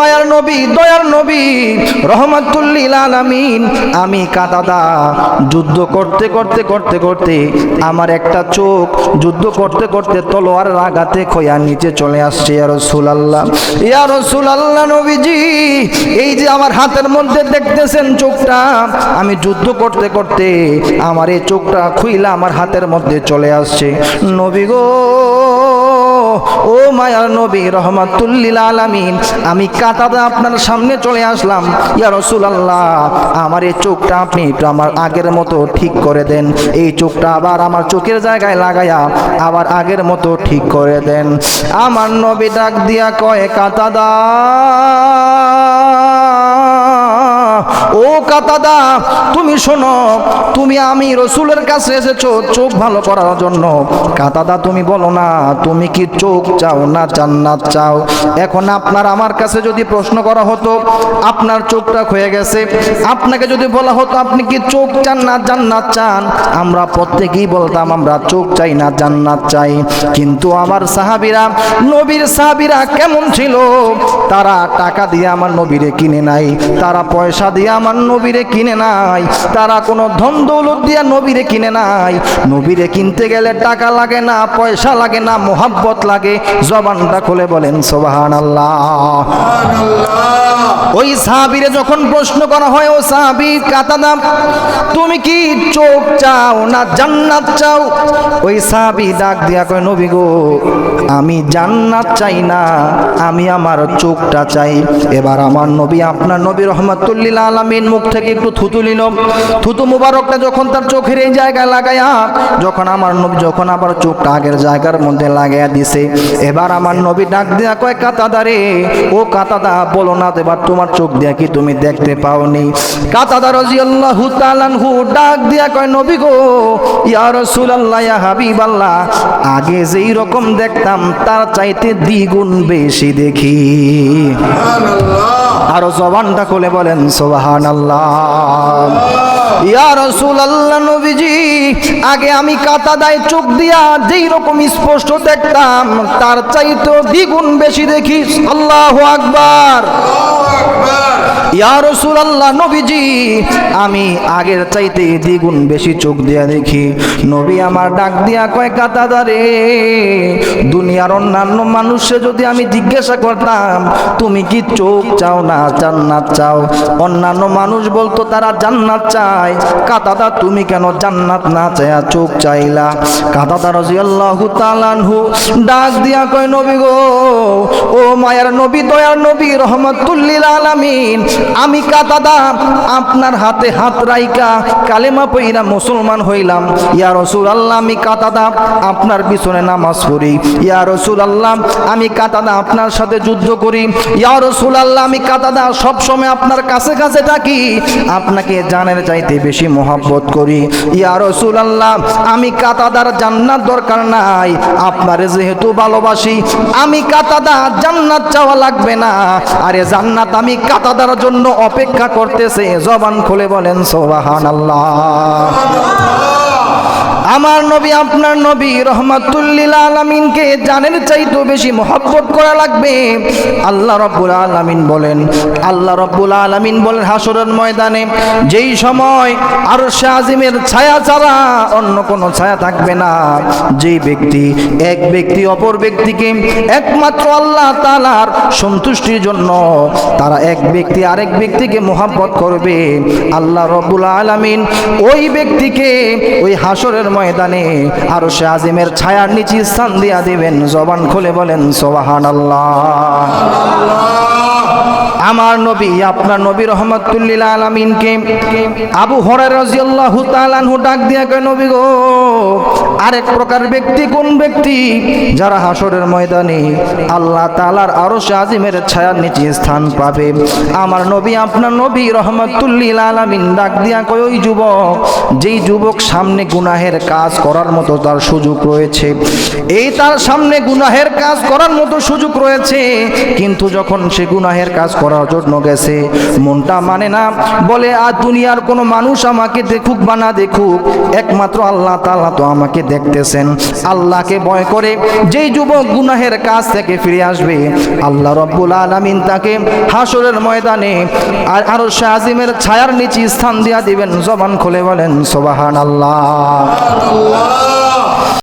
মায়ার নবী, দয়ার নবী রহমাতুল্লিল আলামিন। আমি কাদাদা যুদ্ধ করতে করতে করতে করতে আমার একটা চোখ যুদ্ধ করতে করতে তলোয়ারের আঘাতে খোয়া নিচে চলে আসছে, ইয়া রাসূলুল্লাহ। ইয়া রাসূলুল্লাহ নবীজি, এই যে আমার হাতের মধ্যে দেখতেছেন চোখটা, আমি যুদ্ধ করতে করতে আমার এই চোখটা খুইলা আমার হাতের মধ্যে চলে আসছে। নবী গো, ও মায়ার নবী রহমাতুল্লিল আলামিন, আমি কাতাদা আপনার সামনে চলে আসলাম। ইয়া রাসূলুল্লাহ, আমার এই চোখটা আপনি একটু আমার আগের মতো ঠিক করে দেন। এই চোখটা আবার আমার চোখের জায়গায় লাগাইয়া আবার আগের মতো ঠিক করে দেন। আমার নবী ডাক দিয়া কয় কাতাদা ও কাতাদা, তুমি শোনো, তুমি আমি রসুলের কাছে এসেছ চোখ ভালো করার জন্য। কাতাদা, তুমি বলো না, তুমি কি চোখ চাও না জান্নাত চাও? এখন আপনার আমার কাছে যদি প্রশ্ন করা হতো, আপনার চোখটা ক্ষয়ে গেছে। আপনাকে যদি বলা হতো, আপনি কি চোখ চান না জান্নাত চান? আমরা প্রত্যেকেই বলতাম, আমরা চোখ চাই না জান্নাত চাই। কিন্তু আমার সাহাবিরা, নবীর সাহাবিরা কেমন ছিল? তারা টাকা দিয়ে আমার নবীরে কিনে নাই, তারা পয়সা দিয়ে আমার নবীরে কিনে নাই। তারা কোনো ধন দৌলত দিয়ে নবীরে কিনে নাই। নবীরে কিনতে গেলে টাকা লাগে না পয়সা লাগে না মোহাব্বত লাগে। জবানটা খুলে বলেন সোবাহান আল্লাহ ওই সাহাবিরে যখন প্রশ্ন করা হয় ও সাহাবি কাতাদাম তুমি কি চোখ চাও না জান্নাত চাও? ওই সাহাবি ডাক দিয়া কয় নবী গো আমি জান্নাত চাই না আমি আমার চোখটা চাই। এবার আমার নবী আপনার নবী রহমাতুল্লিল আলমিন মুখ থেকে একটু থুতু নিল থুতু মুবারকটা যখন তার চোখের এই জায়গায় লাগাইয়া যখন আমার নবী যখন আবার চোখটা আগের জায়গার মধ্যে লাগাইয়া দিছে, এবার আমার নবী ডাক দেয়া কয়, কাতাদারে, ও কাতাদা, বলো না এবার তোমার চোখ দিয়া কি তুমি দেখতে পাওনি? কাতাদা রাজিয়াল্লাহু তাআলাহু ডাক দিয়া কয়, নবী গো, ইয়া রাসূলুল্লাহ, ইয়া হাবিবাল্লাহ, আগে যেই রকম দেখতাম, তার চাইতে দ্বিগুণ বেশি দেখি। আরও জবানটা খুলে বলেন সোবাহান আল্লাহ ইয়া রাসূলুল্লাহ নবীজি, আগে আমি কাতাদায় চোখ দিয়া যেই রকম স্পষ্ট দেখতাম, তার চাইতে দ্বিগুণ বেশি দেখি আল্লাহু আকবার। ইয়া রাসূলুল্লাহ নবীজি, আমি আগের চাইতে দ্বিগুণ বেশি চোখ দিয়া দেখি। নবী আমার ডাক দিয়া কয় কাতাদারে দুনিয়ার অন্যান্য মানুষে যদি আমি জিজ্ঞাসা করতাম, তুমি কি চোখ চাও না জান্নাত চাও? অন্যান্য মানুষ বলতো, তারা জান্নাত চায়। কাতাদা তুমি কেন জান্নাত না চায়া চোখ চাইলা? কাতাদা রাদিয়াল্লাহু তাআলাহু ডাক দিয়া কয়, নবী গো, ও মায়ার নবী, দয়ার নবী রহমাতুল্লিল আলামিন, আমি কাতাদা আপনার হাতে হাত রাইকা কালেমা পইরা মুসলমান হইলাম। ইয়া রসুল আল্লাহ আমি কাতাদা আপনার পিছনে নামাজ পড়ি। ইয়া রসুল আল্লাহ আমি কাতাদা আপনার সাথে যুদ্ধ করি। ইয়া রসুল আল্লাহ আমি কাতাদা সব সময় আপনার কাছে কাছে থাকি। আপনাকে জানের চাইতে বেশি মোহাব্বত করি। ইয়া রসুল আল্লাহ আমি কাতাদার জান্নাত দরকার নাই। আপনারে যেহেতু ভালোবাসি, আমি কাতাদা জান্নাত চাওয়া লাগবে না। আরে জান্নাত আমি কাতাদার জন্য অপেক্ষা করতেছে। জবান খুলে বলেন সোবাহান আল্লাহ আমার নবী, আপনার নবী রহমাতুল্লিল আলমিনকে জানের চাইতো বেশি মহব্বত করা লাগবে। আল্লাহ রব্বুল আলমিন বলেন, আল্লাহ রব্বুল আলমিন বলেন হাসরের ময়দানে যেই সময় আর আজিমের ছায়া ছাড়া অন্য কোনো ছায়া থাকবে না। যেই ব্যক্তি, এক ব্যক্তি অপর ব্যক্তিকে একমাত্র আল্লাহ তালার সন্তুষ্টির জন্য তারা এক ব্যক্তি আরেক ব্যক্তিকে মোহাব্বত করবে। আল্লাহ রব্বুল আলমিন ওই ব্যক্তিকে ওই হাসরের ময়দানে আরও সে আজিমের ছায়ার নিচে স্থান দিয়া দিবেন। জবান খুলে বলেন সোবাহান আমার নবী, আপনার নবী রহমতুল্লিল আলমিনকে আবু রাজিয়াল্লাহু তাআলাহু ডাক দিয়া কয়, নবী গো, আরেক প্রকার ব্যক্তি কোন ব্যক্তি যারা হাসরের ময়দানে আল্লাহ তাআলার আরশে আজিমের ছায়ার নিচে স্থান পাবে? আমার নবী, আপনার নবী রহমতুল্লিল আলামিন ডাক দিয়া কয়, ওই যুবক, যেই যুবক সামনে গুনাহের কাজ করার মতো তার সুযোগ রয়েছে, এই তার সামনে গুনাহের কাজ করার মতো সুযোগ রয়েছে, কিন্তু যখন সে গুনাহের কাজ করার জন্য গেছে মনটা মানে না, বলে, আর দুনিয়ার কোনো মানুষ আমাকে দেখুক বা না দেখুক, একমাত্র আল্লাহ তাআলা তো আমাকে দেখতেছেন। আল্লাহকে ভয় করে যেই যুবক গুনাহের কাছ থেকে ফিরে আসবে, আল্লাহ রব্বুল আলামিন তাকে হাসরের ময়দানে আর আরও আজিমের ছায়ার নিচে স্থান দিয়া দিবেন। জবান খুলে বলেন সোবাহান আল্লাহ